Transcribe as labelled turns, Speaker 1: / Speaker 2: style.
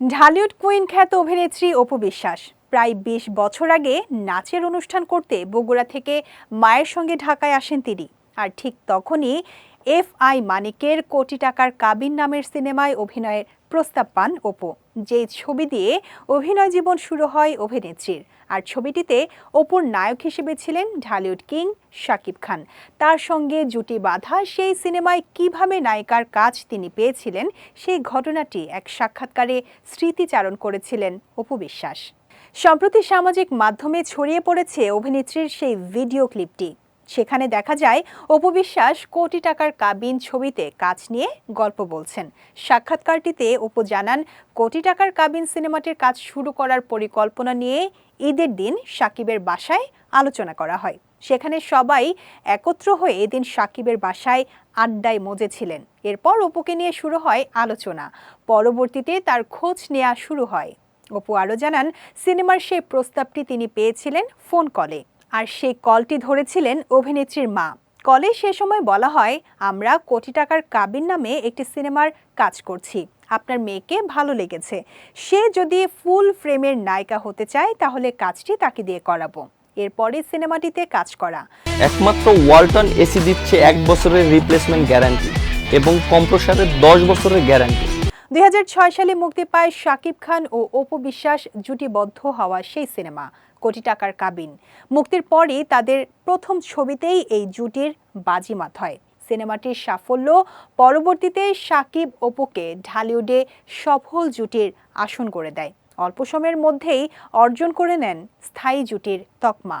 Speaker 1: Dhallywood queen খ্যাত অভিনেত্রী অপু বিশ্বাস। প্রায় বিশ বছর আগে নাচের অনুষ্ঠান করতে বগুড়া থেকে মায়ের সঙ্গে ঢাকায় আসেন তিনি। আর ঠিক তখনই এফ আই মানিকের কোটি টাকার কাবিন নামের সিনেমায় অভিনয়ের প্রস্তাব পান অপু। যে ছবি দিয়ে অভিনয় জীবন শুরু হয় অভিনেত্রীর। আর ছবিটিতে অপুর নায়ক হিসেবে ছিলেন ঢালিউড কিং শাকিব খান। তার সঙ্গে জুটি বাঁধা সেই সিনেমায় কীভাবে নায়িকার কাজ তিনি পেয়েছিলেন, সেই ঘটনাটি এক সাক্ষাৎকারে স্মৃতিচারণ করেছিলেন অপু বিশ্বাস। সম্প্রতি সামাজিক মাধ্যমে ছড়িয়ে পড়েছে অভিনেত্রীর সেই ভিডিও ক্লিপটি। সেখানে দেখা যায়, অপু বিশ্বাস কোটি টাকার কাবিন ছবিতে কাজ নিয়ে গল্প বলছেন। সাক্ষাৎকারটিতে অপু জানান, কোটি টাকার কাবিন সিনেমাটির কাজ শুরু করার পরিকল্পনা নিয়ে ঈদের দিন সাকিবের বাসায় আলোচনা করা হয়। সেখানে সবাই একত্র হয়ে এদিন সাকিবের বাসায় আড্ডায় মজেছিলেন। এরপর অপুকে নিয়ে শুরু হয় আলোচনা। পরবর্তীতে তার খোঁজ নেওয়া শুরু হয়। অপু আরও জানান, সিনেমার সেই প্রস্তাবটি তিনি পেয়েছিলেন ফোন কলে। আর সেই কলটি ধরেছিলেন অভিনেত্রীর মা। কলে সে সময় বলা হয়, আমরা কোটি টাকার কাবিন নামে একটি সিনেমার কাজ করছি। আপনার মেয়েকে ভালো লেগেছে। সে যদি ফুল ফ্রেমের নায়িকা হতে চায়, তাহলে কাজটি তাকে দিয়ে করাবো। এরপরে সিনেমাটিতে কাজ করা।
Speaker 2: একমাত্র ওয়ালটন এসি দিচ্ছে এক বছরের রিপ্লেসমেন্ট গ্যারান্টি এবং কম্প্রসারের দশ বছরের গ্যারান্টি
Speaker 1: দুই হাজার ছয় সালে মুক্তি পায় শাকিব খান ও অপু বিশ্বাস জুটিবদ্ধ হওয়া সেই সিনেমা, কোটি টাকার কাবিন। মুক্তির পরই তাদের প্রথম ছবিতেই এই জুটির বাজিমাত হয়। সিনেমাটির সাফল্য পরবর্তীতে শাকিব অপুকে ঢালিউডে সফল জুটির আসন করে দেয়। অল্প সময়ের মধ্যেই অর্জন করে নেন স্থায়ী জুটির তকমা।